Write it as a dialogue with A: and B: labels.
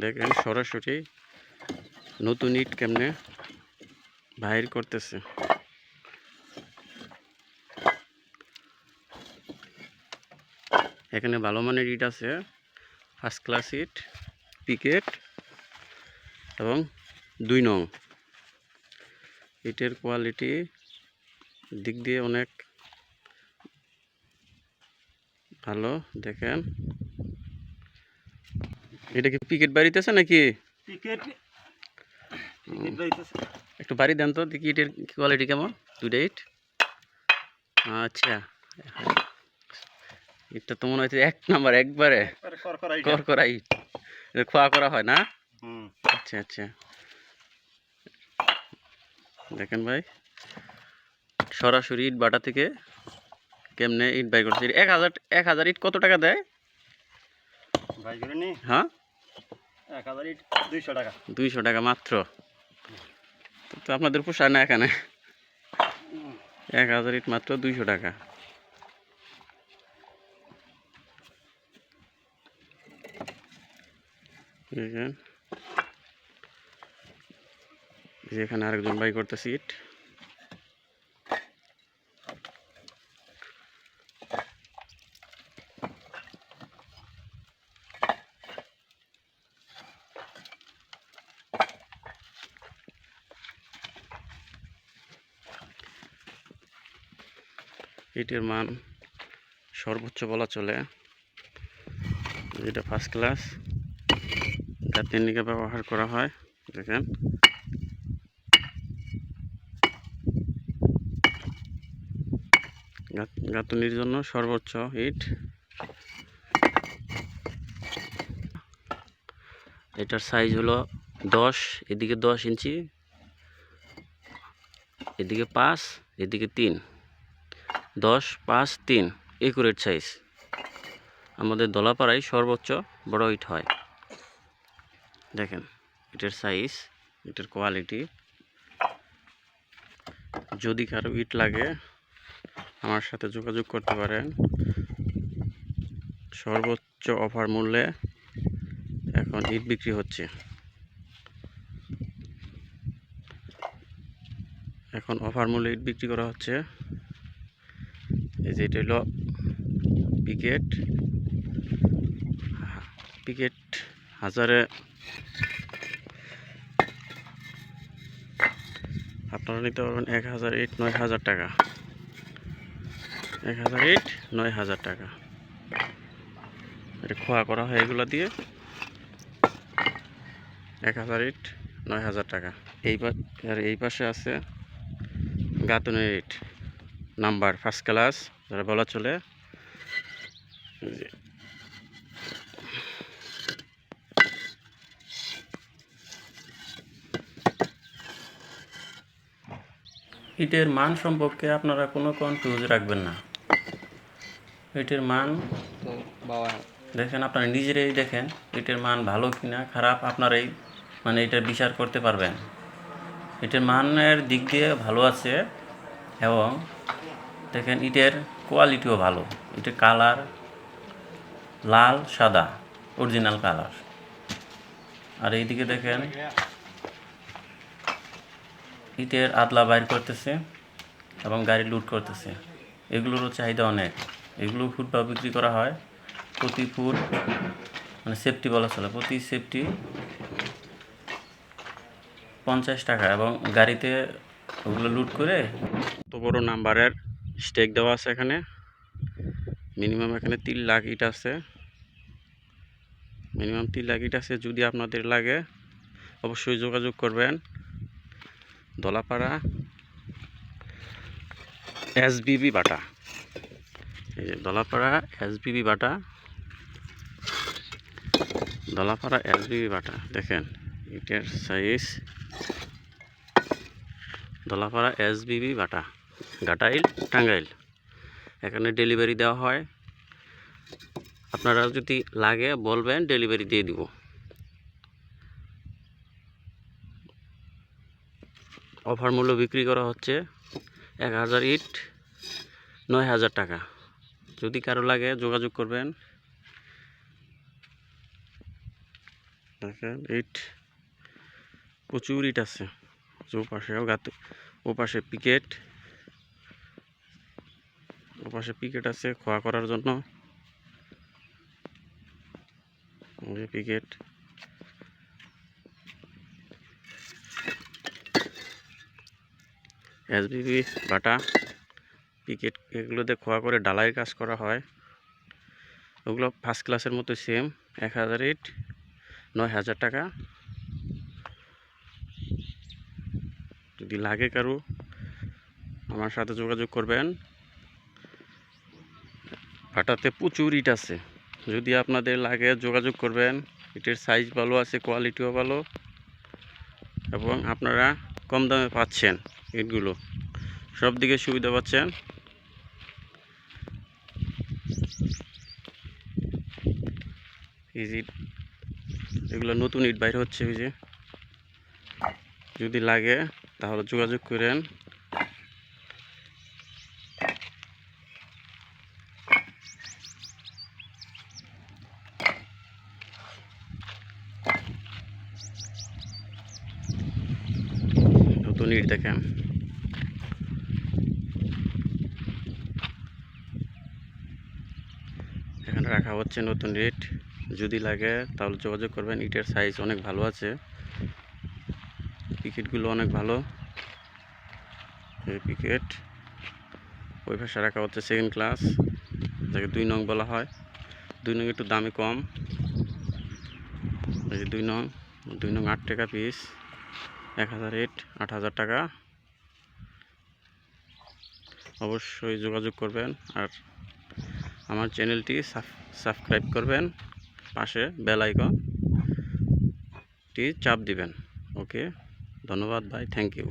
A: দেখেন সরাসরি নতুন ইট কেমনে বাহির করতেছে। এখানে ভালো মানের ইট আছে ফার্স্ট ক্লাস ইট পিকেট এবং দুই নং। ইটের কোয়ালিটি দিক দিয়ে অনেক ভালো, দেখেন। এটা কি পিকেট বাড়িতেছে নাকি? একটু বাড়ি দেন তো দেখি ইটের কোয়ালিটি কেমন দুইটা ইট আচ্ছা। ইটটা তো মনে হচ্ছে এক নাম্বার একবারে।
B: আরে করাই
A: করা ইট খোয়া করা হয় না? আচ্ছা আচ্ছা। দেখেন ভাই সরাসরি ইট বাটা থেকে কেমনে ইট বাই করছে? এক হাজার এক হাজার ইট কত টাকা দেয়? হ্যাঁ?
B: এক হাজার ইট দুইশো টাকা।
A: দুইশো টাকা মাত্র? তো আপনাদের পোষায় না এখানে? এক হাজার ইট মাত্র দুইশো টাকা। দেখেন। এই যে এখানে আরেকজন বাই করতেছে ইট। ইটের মান সর্বোচ্চ বলা চলে। যেটা ফার্স্ট ক্লাস গাতের নিকে ব্যবহার করা হয়, দেখেন। গাঁথনির জন্য সর্বোচ্চ ইট এটার সাইজ হলো দশ, এদিকে দশ ইঞ্চি, এদিকে পাঁচ, এদিকে তিন। দশ, পাঁচ, তিন একুরেট সাইজ আমাদের দলাপাড়ায় সর্বোচ্চ বড় ইট হয়। দেখেন ইটের সাইজ ইটের কোয়ালিটি যদি কারও ইট লাগে, আমার সাথে যোগাযোগ করতে পারেন। সর্বোচ্চ অফার মূল্যে এখন ইট বিক্রি হচ্ছে। এখন অফার মূল্যে ইট বিক্রি করা হচ্ছে এই যে এটা হলো পিকেট পিকেট হাজারে আপনারা নিতে পারবেন এক হাজার ইট নয় হাজার টাকা। এক হাজার ইট নয় হাজার টাকা। এটা খোয়া করা হয় এগুলো দিয়ে। এক হাজার ইট নয় হাজার টাকা। এই আর এই পাশে আছে গাতনের ইট নাম্বার ফার্স্ট ক্লাস যারা বলা চলে। ইটের মান সম্পর্কে আপনারা কোনো কনফিউজ রাখবেন না। ইটের মান দেখেন, আপনারা নিজেরাই দেখেন ইটের মান ভালো কিনা, খারাপ আপনারাই মানে এটা বিচার করতে পারবেন। ইটের মানের দিক দিয়ে ভালো আছে এবং দেখেন ইটের কোয়ালিটিও ভালো। ইটের কালার লাল, সাদা অরিজিনাল কালার আর এইদিকে দেখেন ইটের আদলা বাইর করতেছে এবং গাড়ি লুট করতেছে। এগুলোরও চাহিদা অনেক। এগুলো ফুট বা বিক্রি করা হয় প্রতি ফুট মানে সেফটি বলা চলে, প্রতি সেফটি পঞ্চাশ টাকা এবং গাড়িতে ওগুলো লুট করে তো বড় নাম্বারের স্টেক দেওয়া আছে এখানে। মিনিমাম এখানে তিন লাখ ইট আছে। মিনিমাম তিন লাখ ইট আছে যদি আপনাদের লাগে, অবশ্যই যোগাযোগ করবেন। দলাপাড়া এসবিবি বাটা। এই যে দলাপাড়া এসবিবি বাটা। দলাপাড়া এস এসবিবি বাটা, দেখেন ইটের সাইজ দলাপাড়া এসবিবি বাটা। গাটাইল টাঙ্গাইল। এখানে ডেলিভারি দেওয়া হয়। আপনারা যদি লাগে বলবেন, ডেলিভারি দিয়ে দিব। অফার মূল্য বিক্রি করা হচ্ছে এক হাজার ইট, নয় হাজার টাকা। যদি কারও লাগে, যোগাযোগ করবেন। দেখেন, ইট, প্রচুর ইট আছে। গাত ও পাশে পিকেট। পাশে পিকেট আছে খোয়া করার জন্য। পিকেট। এসবিবি বাটা, পিকেট এগুলোতে খোয়া করে ডালাইয়ের কাজ করা হয়। ওগুলো ফার্স্ট ক্লাসের মতো সেম এক হাজার ইট নয় হাজার টাকা। যদি লাগে কারও, আমার সাথে যোগাযোগ করবেন। ভাটাতে প্রচুর ইট আছে। যদি আপনাদের লাগে যোগাযোগ করবেন, ইটের সাইজ ভালো আছে কোয়ালিটিও ভালো, এবং আপনারা কম দামে পাচ্ছেন ইটগুলো। সব দিকে সুবিধা পাচ্ছেন। যে এগুলো নতুন ইট বাইর হচ্ছে ওই যে। যদি লাগে, তাহলে যোগাযোগ করেন। ইট দেখেন এখানে রাখা হচ্ছে নতুন ইট। যদি লাগে তাহলে যোগাযোগ করবেন। ইটের সাইজ অনেক ভালো আছে। পিকেটগুলো অনেক ভালো। পিকেট। ওই পাশে রাখা হচ্ছে সেকেন্ড ক্লাস যাকে দুই নং বলা হয়। দুই নং একটু দামে কম। দুই নং দুই নং আট টাকা পিস এক হাজার এইট আট হাজার টাকা। অবশ্যই যোগাযোগ করবেন আর আমার চ্যানেলটি সাবস্ক্রাইব করবেন। পাশে বেল আইকনটি চাপ দিবেন। ওকে, ধন্যবাদ, ভাই, থ্যাংক ইউ।